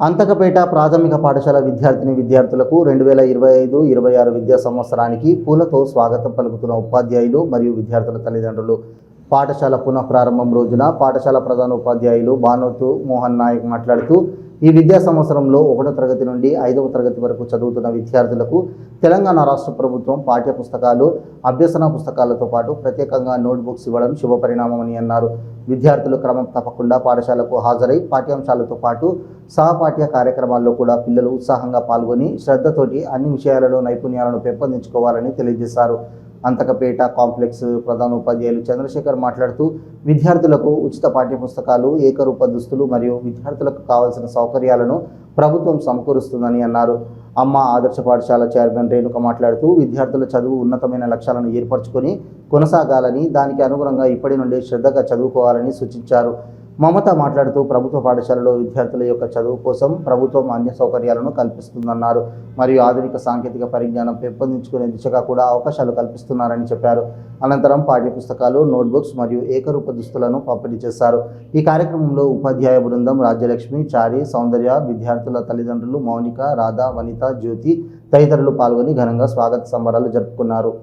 అంతకపేట ప్రాథమిక పాఠశాల విద్యార్థిని విద్యార్థులకు రెండు వేల ఇరవై ఐదు ఇరవై ఆరు విద్యా సంవత్సరానికి పూలతో స్వాగతం పలుకుతున్న ఉపాధ్యాయులు మరియు విద్యార్థుల తల్లిదండ్రులు. పాఠశాల పునః ప్రారంభం రోజున పాఠశాల ప్రధాన ఉపాధ్యాయులు భానోతు మోహన్ నాయక్ మాట్లాడుతూ ఈ విద్యా సంవత్సరంలో ఒకటో తరగతి నుండి ఐదవ తరగతి వరకు చదువుతున్న విద్యార్థులకు తెలంగాణ రాష్ట్ర ప్రభుత్వం పాఠ్య పుస్తకాలు అభ్యసన పుస్తకాలతో పాటు ప్రత్యేకంగా నోట్బుక్స్ ఇవ్వడం శుభపరిణామమని అన్నారు. విద్యార్థులు క్రమం తప్పకుండా పాఠశాలకు హాజరై పాఠ్యాంశాలతో పాటు సహపాఠ్య కార్యక్రమాల్లో కూడా పిల్లలు ఉత్సాహంగా పాల్గొని శ్రద్ధతోటి అన్ని విషయాలలో నైపుణ్యాలను పెంపొందించుకోవాలని తెలియజేశారు. అంతకపేట కాంప్లెక్స్ ప్రధాన ఉపాధ్యాయులు చంద్రశేఖర్ మాట్లాడుతూ విద్యార్థులకు ఉచిత పాఠ్యపుస్తకాలు ఏకరూప దుస్తులు మరియు విద్యార్థులకు కావాల్సిన సౌకర్యాలను ప్రభుత్వం సమకూరుస్తుందని అన్నారు. అమ్మ ఆదర్శ పాఠశాల చైర్మన్ రేణుక మాట్లాడుతూ విద్యార్థుల చదువు ఉన్నతమైన లక్ష్యాలను ఏర్పరచుకొని కొనసాగాలని దానికి అనుగుణంగా ఇప్పటి నుండి శ్రద్ధగా చదువుకోవాలని సూచించారు. మమత మాట్లాడుతూ ప్రభుత్వ పాఠశాలలో విద్యార్థుల యొక్క చదువు కోసం ప్రభుత్వం అన్ని సౌకర్యాలను కల్పిస్తుందన్నారు. మరియు ఆధునిక సాంకేతిక పరిజ్ఞానం పెంపొందించుకునే దిశగా కూడా అవకాశాలు కల్పిస్తున్నారని చెప్పారు. అనంతరం పాఠ్యపుస్తకాలు నోట్బుక్స్ మరియు ఏకరూప దుస్తులను పంపిణీ చేశారు. ఈ కార్యక్రమంలో ఉపాధ్యాయ బృందం రాజ్యలక్ష్మి చారి సౌందర్య విద్యార్థుల తల్లిదండ్రులు మౌనిక రాధా వనిత జ్యోతి తదితరులు పాల్గొని ఘనంగా స్వాగత సంబరాలు జరుపుకున్నారు.